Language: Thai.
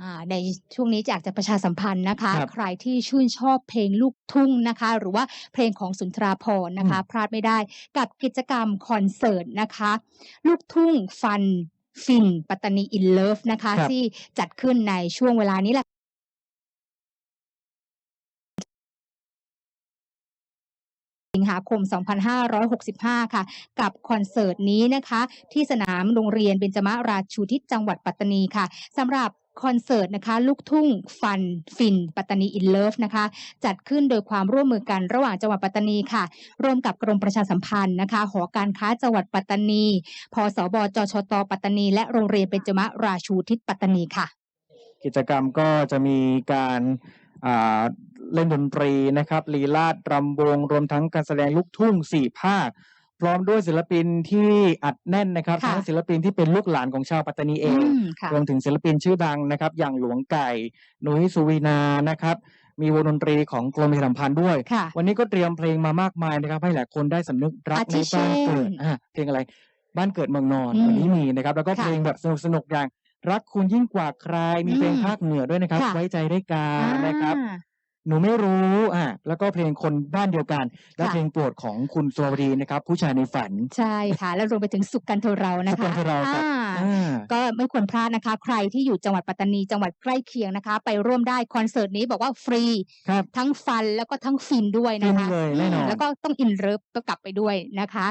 อ่าในช่วงนี้อยากจะประชาสัมพันธ์นะคะครับใครที่ชื่นชอบเพลงลูกทุ่งนะคะ หรือว่าเพลงของสุนทราภรณ์นะคะ พลาดไม่ได้กับกิจกรรมคอนเสิร์ตนะคะ ลูกทุ่งฟันฟินปัตตานีอินเลิฟนะคะครับที่จัดขึ้นในช่วงเวลานี้แหละสิงหาคม 2565 ค่ะ กับคอนเสิร์ตนี้นะคะ ที่สนามโรงเรียนเบญจมราชูทิศจังหวัดปัตตานีค่ะสำหรับ คอนเสิร์ตนะคะลูกทุ่งฟันฟิน ปัตตานีอินเลิฟนะคะจัดขึ้นโดยความร่วมมือกันระหว่างจังหวัดปัตตานีค่ะ ร่วมกับกรมประชาสัมพันธ์นะคะ หอการค้าจังหวัดปัตตานี พสบจชต ปัตตานี และโรงเรียนเบญจมราชูทิศปัตตานีค่ะ กิจกรรมก็จะมีการเล่นดนตรีนะครับลีลาดรำวงรวมทั้งการแสดงลูกทุ่งสี่ภาค พร้อมด้วยศิลปินที่อัดแน่นนะครับค่ะทั้งศิลปินที่เป็นลูกหลานของชาวปัตตานีเองอืมค่ะ รวมถึงศิลปินชื่อดังนะครับ อย่างหลวงไก่นุ้ยสุวีนานะครับ มีวงดนตรีของกรมประชาสัมพันธ์ด้วย ค่ะ วันนี้ก็เตรียมเพลงมามากมายนะครับ ให้หลายคนได้สำนึกรักอาในทิบ้านเกิดเช่นอ่าเพลงอะไรบ้านเกิดเมืองนอนอืมวันนี้มีนะครับ แล้วก็ค่ะเพลงแบบสนุกๆอย่าง รักคุณยิ่งกว่าใครมีเพลงอืมภาคเหนือด้วยนะครับ ค่ะ ไว้ใจได้กานะครับอ่า หนูไม่รู้อ่าแล้วก็เพลงคนบ้านเดียวกัน และค่ะเพลงโปรดของคุณสวดีนะครับ ผู้ชายในฝัน ใช่ค่ะ แล้วรวมไปถึงสุขกันเทเรานะสุขกัคะนเทเราครับอ่าอ่าก็ไม่ควรพลาดนะคะ ใครที่อยู่จังหวัดปัตตานีจังหวัดใกล้เคียงนะคะ ไปร่วมได้คอนเสิร์ตนี้บอกว่าฟรีครับทั้งฟันแล้วก็ทั้งฟินด้วยนะคะฟินเลยแน่นอนแล้วก็ต้องอินเลิฟก็กลับไปด้วยนะคะ